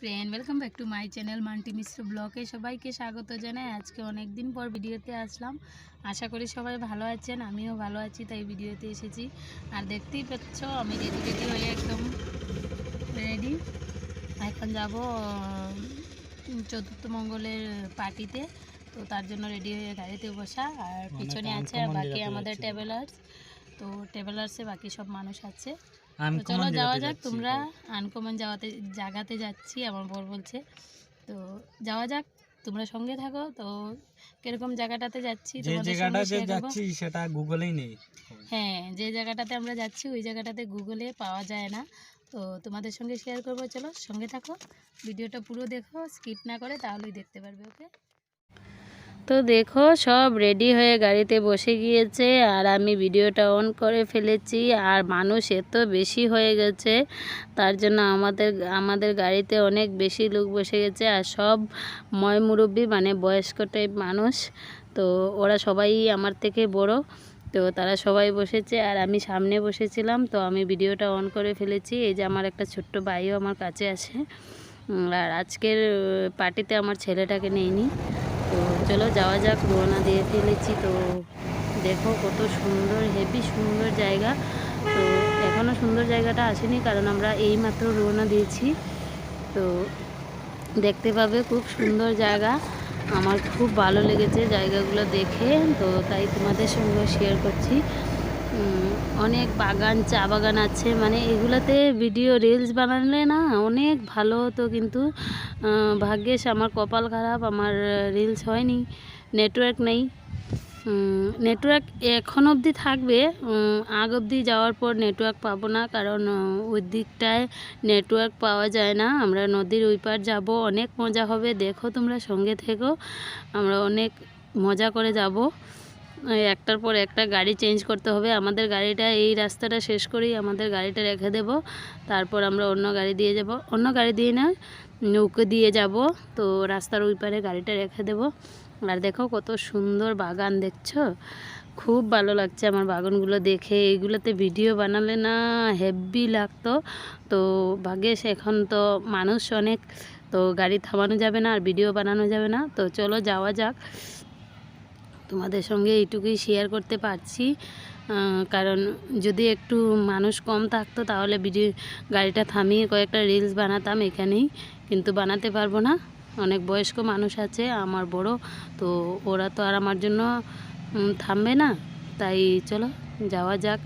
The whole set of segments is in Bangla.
Friend welcome back to my channel Manti Mishra ব্লগে সবাইকে স্বাগত জানাই। আজকে অনেক দিন পর ভিডিওতে আসলাম। আশা করি সবাই ভালো আছেন আমিও ভালো আছি তাই ভিডিওতে এসেছি। আর দেখতেই পাচ্ছ আমি রেডি রেডি হয়ে একদম রেডি। এখন যাব চতুর্থ মঙ্গলের পার্টিতে। তো তার জন্য রেডি হয়ে গাড়িতে বসা। আর পিছনে আছে বাকি আমাদের ট্রাভেলার্স তো ট্রাভেলার্সে বাকি সব মানুষ আছে। তো চলো যাওয়া যাক তোমরা। আনকমন যাওয়াতে জায়গাতে যাচ্ছি আমার বর বলছে। তো যাওয়া যাক তোমরা সঙ্গে থাকো। তো কীরকম জায়গাটাতে যাচ্ছি যে। যাচ্ছি সেটা গুগলেই নেই। হ্যাঁ যে জায়গাটাতে আমরা যাচ্ছি ওই জায়গাটাতে গুগলে পাওয়া যায় না। তো তোমাদের সঙ্গে শেয়ার করব চলো সঙ্গে থাকো। ভিডিওটা পুরো দেখো স্কিপ না করে তাহলেই দেখতে পারবে ওকে তো দেখো, সব রেডি হয়ে গাড়িতে বসে গিয়েছে আর আমি ভিডিওটা অন করে ফেলেছি আর মানুষ এত বেশি হয়ে গেছে। তার জন্য আমাদের আমাদের গাড়িতে অনেক বেশি লোক বসে গেছে আর সব ময় মুরব্বী মানে বয়স্ক টাইপ মানুষ। তো ওরা সবাই আমার থেকে বড়। তো তারা সবাই বসেছে আর আমি সামনে বসেছিলাম, তো আমি ভিডিওটা অন করে ফেলেছি। এই যে আমার একটা ছোট্ট ভাইও আমার কাছে আছে। আর আজকের, পার্টিতে আমার ছেলেটাকে নেইনি। তো চলো যাওয়া যাক রোনা দিয়ে ফেলেছি। তো দেখো কত সুন্দর, হেভি সুন্দর জায়গা। তো এখনও সুন্দর জায়গাটা আসেনি, কারণ আমরা এই মাত্র রোয়ানা দিয়েছি। তো দেখতে পাবে খুব সুন্দর জায়গা। আমার খুব ভালো লেগেছে জায়গাগুলো দেখে। তো তাই তোমাদের সঙ্গে শেয়ার করছি। অনেক বাগান, চা বাগান আছে। মানে এগুলোতে ভিডিও রিলস বানালে না অনেক ভালো হতো কিন্তু ভাগ্যেস আমার কপাল খারাপ, আমার রিলস হয়নি নেটওয়ার্ক নেই। নেটওয়ার্ক এখন অবধি থাকবে আগ অবধি যাওয়ার পর নেটওয়ার্ক পাবো না, কারণ ওই দিকটায় নেটওয়ার্ক পাওয়া যায় না। আমরা নদীর ওই পার যাব, অনেক মজা হবে। দেখো তোমরা সঙ্গে থেকো, আমরা অনেক মজা করে যাব। একটার পর একটা গাড়ি চেঞ্জ করতে হবে। আমাদের গাড়িটা এই রাস্তাটা শেষ করেই আমাদের গাড়িটা রেখে দেব। তারপর আমরা অন্য গাড়ি দিয়ে যাব। অন্য গাড়ি দিয়ে না, নৌকো দিয়ে যাব। তো রাস্তার ওই পারে গাড়িটা রেখে দেব। আর দেখো কত সুন্দর বাগান দেখছ? খুব ভালো লাগছে আমার বাগানগুলো দেখে। এইগুলোতে ভিডিও বানালে না হেভি লাগতো। তো ভাগ্যেশ, এখন তো মানুষ অনেক। তো গাড়ি থামানো যাবে না আর ভিডিও বানানো যাবে না। তো চলো যাওয়া যাক। তোমাদের সঙ্গে এইটুকুই শেয়ার করতে পারছি। কারণ যদি একটু মানুষ কম থাকতো তাহলে ভিডিও গাড়িটা থামিয়ে কয়েকটা রিলস বানাতাম এখানেই। কিন্তু বানাতে পারব না। অনেক বয়স্ক মানুষ আছে, আমার বড়, তো ওরা তো আর আমার জন্য থামবে না। তাই চলো, যাওয়া যাক।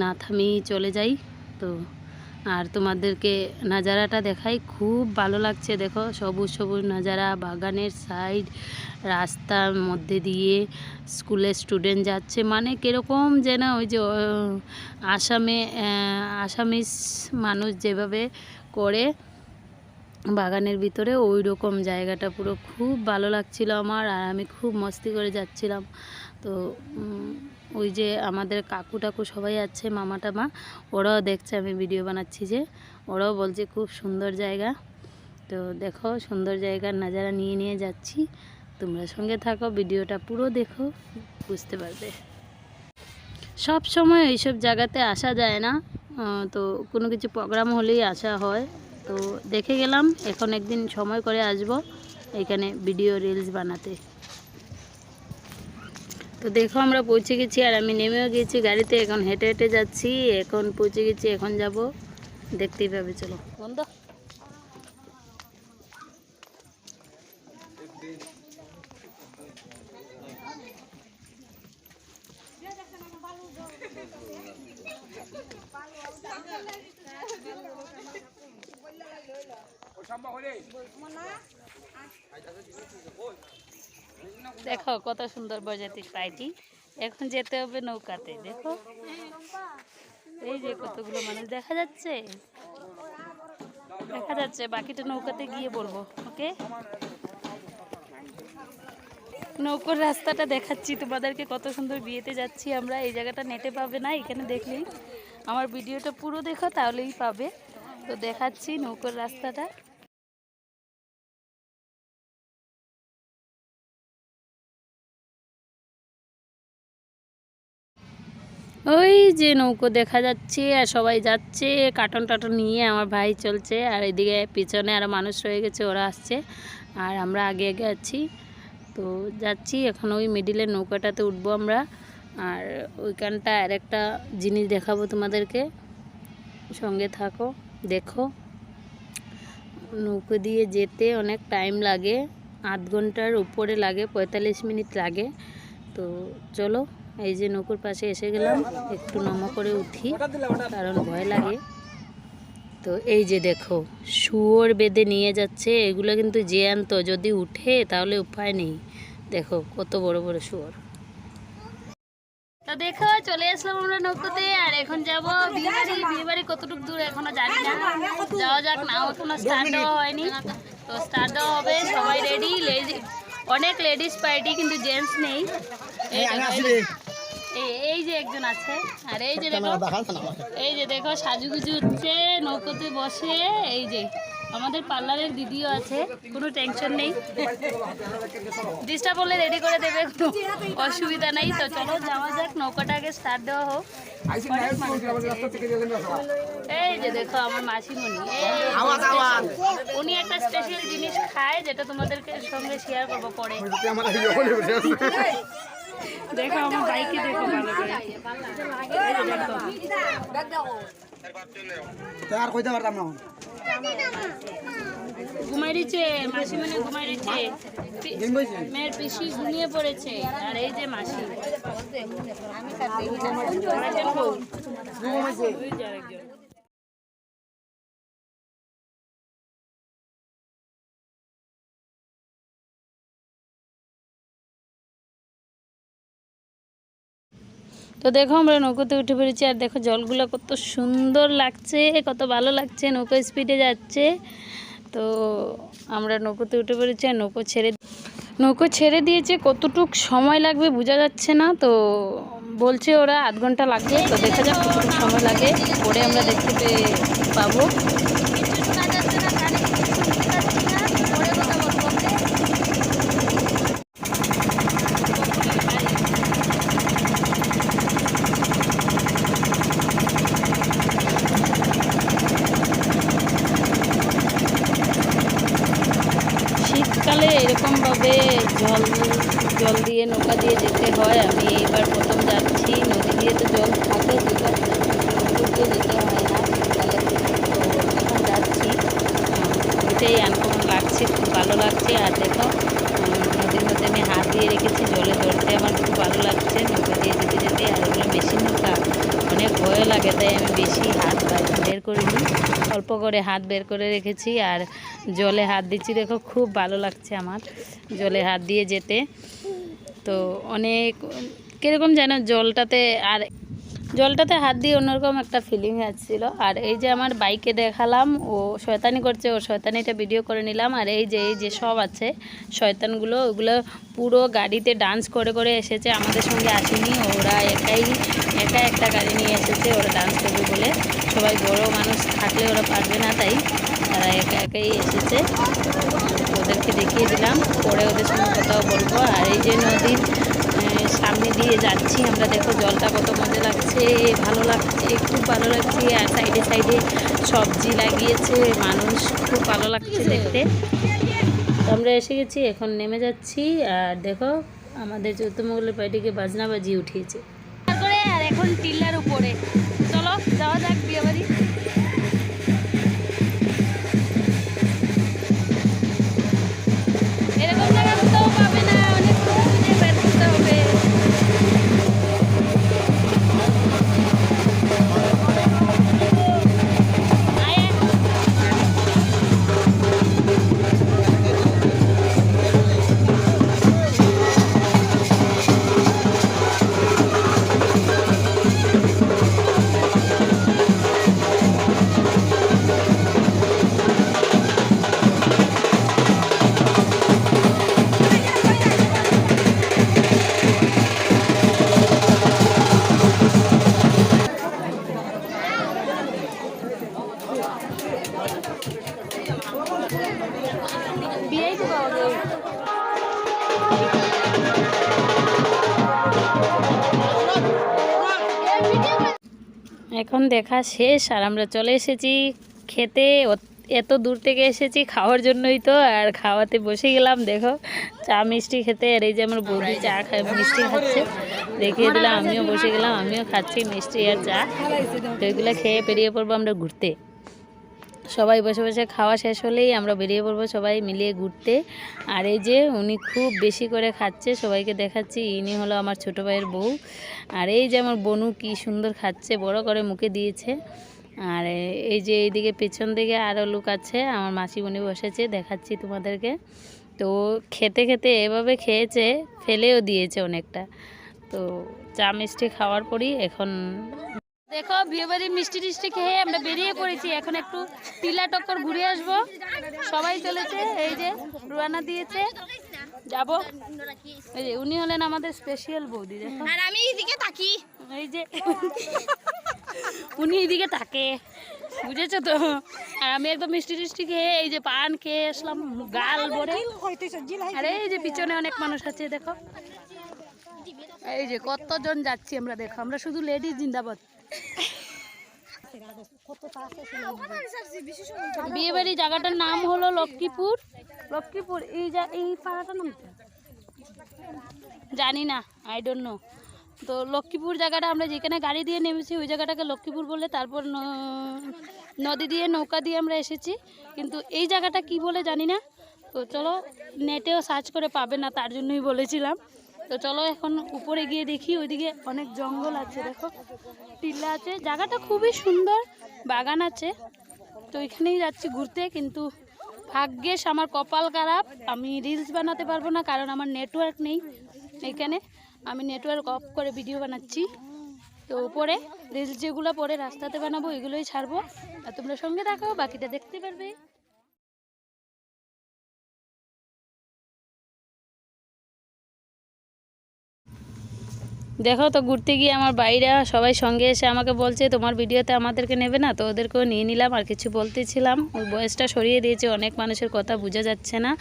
না থামিয়ে চলে যাই। তো আর তোমাদেরকে নাজারাটা দেখাই, খুব ভালো লাগছে। দেখো, সবুজ সবুজ নাজারা, বাগানের সাইড রাস্তার মধ্যে দিয়ে স্কুলের স্টুডেন্ট যাচ্ছে। মানে কীরকম যেন ওই যে আসামে আসামিস মানুষ যেভাবে করে বাগানের ভিতরে ওই রকম জায়গাটা পুরো খুব ভালো লাগছিল আমার আর আমি খুব মস্তি করে যাচ্ছিলাম। তো ওই যে আমাদের কাকু টাকু সবাই আছে, মামা টামা, ওরাও দেখছে আমি ভিডিও বানাচ্ছি যে, ওরাও বলছে খুব সুন্দর জায়গা। তো দেখো সুন্দর জায়গার নাজারা নিয়ে নিয়ে যাচ্ছি। তোমরা সঙ্গে থাকো, ভিডিওটা পুরো দেখো, বুঝতে পারবে। সব সময় এইসব জায়গাতে আসা যায় না। তো কোনো কিছু প্রোগ্রাম হলেই আসা হয়। তো দেখে গেলাম, এখন একদিন সময় করে আসব এখানে ভিডিও রিলস বানাতে। তো দেখো আমরা পৌঁছে গেছি আর আমি নেমেও গেছি গাড়িতে, এখন হেঁটে হেঁটে যাচ্ছি, এখন পৌঁছে গেছি, এখন যাব। দেখতেই পাবে, চলো। বন্ধ? দেখো কত সুন্দর বরযাত্রী পাইটি। এখন যেতে হবে নৌকাতে, দেখো। এই যে কতগুলো মানুষ, দেখা যাচ্ছে? দেখা যাচ্ছে, বাকিটা নৌকাতে গিয়ে বলব ওকে? নৌকোর রাস্তাটা দেখাচ্ছি, তোমাদেরকে কত সুন্দর বিয়েতে যাচ্ছি আমরা। এই জায়গাটা নেটে পাবে না, এখানে দেখলেই। আমার ভিডিওটা পুরো দেখো, তাহলেই পাবে। তো দেখাচ্ছি নৌকোর রাস্তাটা। ওই যে নৌকো দেখা যাচ্ছে আর সবাই যাচ্ছে কার্টন টাটন নিয়ে আমার ভাই চলছে আর এদিকে পিছনে আরও মানুষ রয়ে গেছে, ওরা আসছে আর আমরা আগে আগে আছি। তো যাচ্ছি, এখন ওই মিডিলের নৌকাটাতে উঠবো আমরা আর ওইখানটা আর একটা জিনিস দেখাবো তোমাদেরকে। সঙ্গে থাকো, দেখো। নৌকো দিয়ে যেতে অনেক টাইম লাগে, আধ ঘণ্টার উপরে লাগে, পঁয়তাল্লিশ মিনিট লাগে। তো চলো। এই যে নৌকোর পাশে এসে গেলাম, একটু নমো করে উঠি, কারণ ভয় লাগে। তো এই যে দেখো, শুয়োর বেঁধে নিয়ে যাচ্ছে, এগুলো কিন্তু জ্যান্ত, যদি উঠে তাহলে উপায় নেই। দেখো, কত বড় বড় শুয়োর। দেখো, চলে আসলাম আমরা নৌকোতে, আর এখন যাব বিয়েবাড়ি। বিয়েবাড়ি কতটুকু দূর এখনও জানি না। যাওয়া যাক, না এখনও স্টার্ট দেওয়া হয়নি। তো স্টার্ট দেওয়া হবে, সবাই রেডি লেডি অনেক লেডিস পার্টি কিন্তু জেন্টস নেই। এই যে একজন আছে। আর এই যে দেখো এই যে দেখো সাজুগুজু হচ্ছে নৌকোতে বসে এই যে। আমাদের পার্লারের দিদিও আছে কোনো টেনশন নেই। ডিস্টার্ব হলে রেডি করে দেবে কোনো অসুবিধা নেই। তো চলো যাওয়া যাক নৌকাটাকে স্টার্ট দেওয়া হোক। এই যে দেখো আমার মাসিমণি। উনি একটা স্পেশাল জিনিস খায় যেটা তোমাদেরকে সঙ্গে শেয়ার করব পরে। দেখো আমার বাইকে দেখো ভালো করে। আর কইতে পারতাম না ঘুমাই দিচ্ছে মাসিমণি ঘুমাই দিচ্ছে মেয়ের পিসি ঘুমিয়ে পড়েছে আর এই যে মাসি। তো দেখো আমরা নৌকোতে উঠে পড়েছি আর দেখো জলগুলো কত সুন্দর লাগছে, কত ভালো লাগছে, নৌকো স্পিডে যাচ্ছে। তো আমরা নৌকোতে উঠে পড়েছি আর নৌকো ছেড়ে নৌকো ছেড়ে দিয়েছে, কতটুক সময় লাগবে বোঝা যাচ্ছে না। তো বলছে ওরা আধ ঘণ্টা লাগবে, তো দেখা যাক কতটুকু সময় লাগে, পরে আমরা দেখতে পাবো শীতকালে এরকমভাবে জল জল দিয়ে নৌকা দিয়ে যেতে হয়। আমি এইবার প্রথম যাচ্ছি, নদী দিয়ে তো জল থাকে দিয়ে যেতে হয় না শীতকালে। তো এখন যাচ্ছি। এটাই আনকমন লাগছে, খুব ভালো লাগছে। আর দেখো নদীর মধ্যে আমি হাত দিয়ে রেখেছি, জলে ধরতে আমার খুব ভালো লাগছে। নৌকা দিয়ে যেতে যেতে আর এগুলো মেশিন নৌকা। অনেক ভয় লাগে, তাই আমি বেশি হাত বের করিনি। অল্প করে হাত বের করে রেখেছি আর জলে হাত দিচ্ছি। দেখো, খুব ভালো লাগছে আমার জলে হাত দিয়ে যেতে। তো অনেক, কীরকম যেন জলটাতে আর জলটাতে হাত দিয়ে অন্যরকম একটা ফিলিং আসছিল। আর এই যে আমার বাইকে দেখালাম, ও শয়তানি করছে, ও শয়তানিটা ভিডিও করে নিলাম। আর এই যে এই যে সব আছে, শয়তানগুলো, ওগুলো পুরো গাড়িতে ডান্স করে করে এসেছে। আমাদের সঙ্গে আসেনি, ওরা একাই, একা একটা গাড়ি নিয়ে এসেছে, ওরা ডান্স করবে বলে। সবাই বড় মানুষ থাকলে ওরা পারবে না তাই, তারা একা একাই এসেছে। ওদেরকে দেখিয়ে দিলাম, পরে ওদের সঙ্গে কথাও বলব। আর এই যে নদীর সামনে দিয়ে যাচ্ছি। আমরা দেখো জলটা কত মজা লাগছে, ভালো লাগছে, খুব ভালো লাগছে। আর সাইডে সাইডে সবজি লাগিয়েছে, মানুষ, খুব ভালো লাগছে দেখতে। আমরা এসে গেছি, এখন নেমে যাচ্ছি। আর দেখো, আমাদের চৈত্যমঙ্গলের পার্টিকে বাজনা বাজিয়ে উঠিয়েছে। তারপরে আর এখন টিল্লার উপরে। চলো, যাওয়া যাক বিয়ে বাড়ি। এখন দেখা শেষ, আর আমরা চলে এসেছি খেতে। এত দূর থেকে এসেছি খাওয়ার জন্যই তো, আর খাওয়াতে বসে গেলাম, দেখো। চা মিষ্টি খেতে, আর এই যে আমার বৌদি চা খায়, মিষ্টি খাচ্ছে। দেখিয়ে দিলাম, আমিও বসে গেলাম, আমিও খাচ্ছি মিষ্টি আর চা। তো এগুলো খেয়ে পেরিয়ে পড়ব আমরা ঘুরতে। সবাই বসে বসে খাওয়া শেষ হলেই আমরা বেরিয়ে পড়ব সবাই মিলিয়ে ঘুরতে। আর এই যে উনি খুব বেশি করে খাচ্ছে, সবাইকে দেখাচ্ছি। ইনি হলো আমার ছোটো ভাইয়ের বউ। আর এই যে আমার বনু কি সুন্দর খাচ্ছে, বড় করে মুখে দিয়েছে। আর এই যে এইদিকে পেছন দিকে আরও লোক আছে, আমার মাসিমণি বসেছে, দেখাচ্ছি তোমাদেরকে। তো খেতে খেতে এভাবে খেয়েছে, ফেলেও দিয়েছে অনেকটা। তো চা মিষ্টি খাওয়ার পরই এখন দেখো বিয়েবাড়ির মিষ্টি টিষ্টি খেয়ে আমরা বেরিয়ে পড়েছি। এখন একটু টিলা টক্কর ঘুরে আসব। সবাই চলেছে এই যে রুয়ানা দিয়েছে। যাব। এই যে উনি হলেন আমাদের স্পেশাল বৌদি দেখো। আর আমি এদিকে তাকি এই যে উনি এইদিকে থাকে বুঝেছ তো? আর আমি একদম মিষ্টি টিষ্টি খেয়ে এই যে পান খেয়ে আসলাম গাল ভরে। আরে এই যে পিছনে অনেক মানুষ আছে দেখো। এই যে কতজন যাচ্ছি আমরা দেখো। আমরা শুধু লেডিস জিন্দাবাদ। বিয়ে বাড়ি জায়গাটার নাম হলো লক্ষ্মীপুর। লক্ষ্মীপুর এই এই পাড়াটার নাম জানি না আই ডোন্ট নো তো লক্ষ্মীপুর জায়গাটা আমরা যেখানে গাড়ি দিয়ে নেমেছি ওই জায়গাটাকে লক্ষ্মীপুর বলে তারপর নদী দিয়ে নৌকা দিয়ে আমরা এসেছি। কিন্তু এই জায়গাটা কি বলে জানি না। তো চলো নেটেও সার্চ করে পাবে না তার জন্যই বলেছিলাম। তো চলো এখন উপরে গিয়ে দেখি, ওইদিকে অনেক জঙ্গল আছে, দেখো। টিল্লা আছে, জায়গাটা খুবই সুন্দর, বাগান আছে। তো এখানেই যাচ্ছি ঘুরতে, কিন্তু ভাগ্যেশ আমার কপাল খারাপ, আমি রিলস বানাতে পারব না, কারণ আমার নেটওয়ার্ক নেই এখানে। আমি নেটওয়ার্ক অফ করে ভিডিও বানাচ্ছি। তো উপরে রিলস যেগুলো পরে রাস্তাতে বানাবো, এগুলোই ছাড়বো। আর তোমরা সঙ্গে দেখো বাকিটা দেখতে পারবে। দেখো তো, ঘুরতে গিয়ে আমার বাইরা সবাই সঙ্গে এসে আমাকে বলছে, তোমার ভিডিওতে আমাদেরকে নেবে না? তো ওদেরকেও নিয়ে নিলাম, আর কিছু বলতেছিলাম। ওই বয়সটা সরিয়ে দিয়েছে, অনেক মানুষের কথা বোঝা যাচ্ছে না।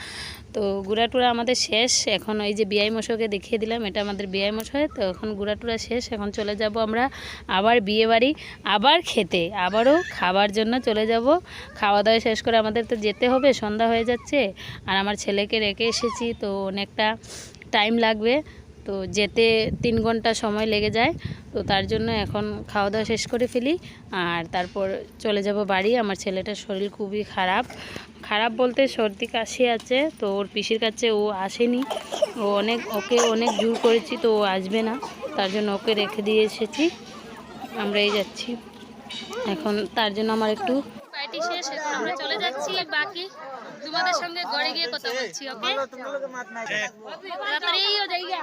তো ঘোরাটুরা আমাদের শেষ, এখন ওই যে বিআই মশাইকে দেখিয়ে দিলাম, এটা আমাদের বিআই মশাই। তো এখন ঘোরাটুরা শেষ, এখন চলে যাব আমরা আবার বিয়ে বাড়ি আবার খেতে, আবারও খাবার জন্য চলে যাব। খাওয়া দাওয়া শেষ করে আমাদের তো যেতে হবে, সন্ধ্যা হয়ে যাচ্ছে, আর আমার ছেলেকে রেখে এসেছি, তো অনেকটা টাইম লাগবে। তো যেতে তিন ঘণ্টা সময় লেগে যায়, তো তার জন্য এখন খাওয়া দাওয়া শেষ করে ফেলি। আর তারপর চলে যাব বাড়ি। আমার ছেলেটার শরীর খুবই খারাপ। খারাপ বলতে সর্দি কাশি আছে, তো ওর পিসির কাছে ও আসেনি। ও অনেক, ওকে অনেক জোর করেছি, তো ও আসবে না। তার জন্য ওকে রেখে দিয়ে এসেছি। আমরা এই যাচ্ছি। এখন তার জন্য আমার একটু শেষ, এখন আমরা চলে যাচ্ছি, বাকি তোমাদের সঙ্গে গড়ে গিয়ে কথা বলছি ওকে? তাড়াতাড়ি ও যাইগা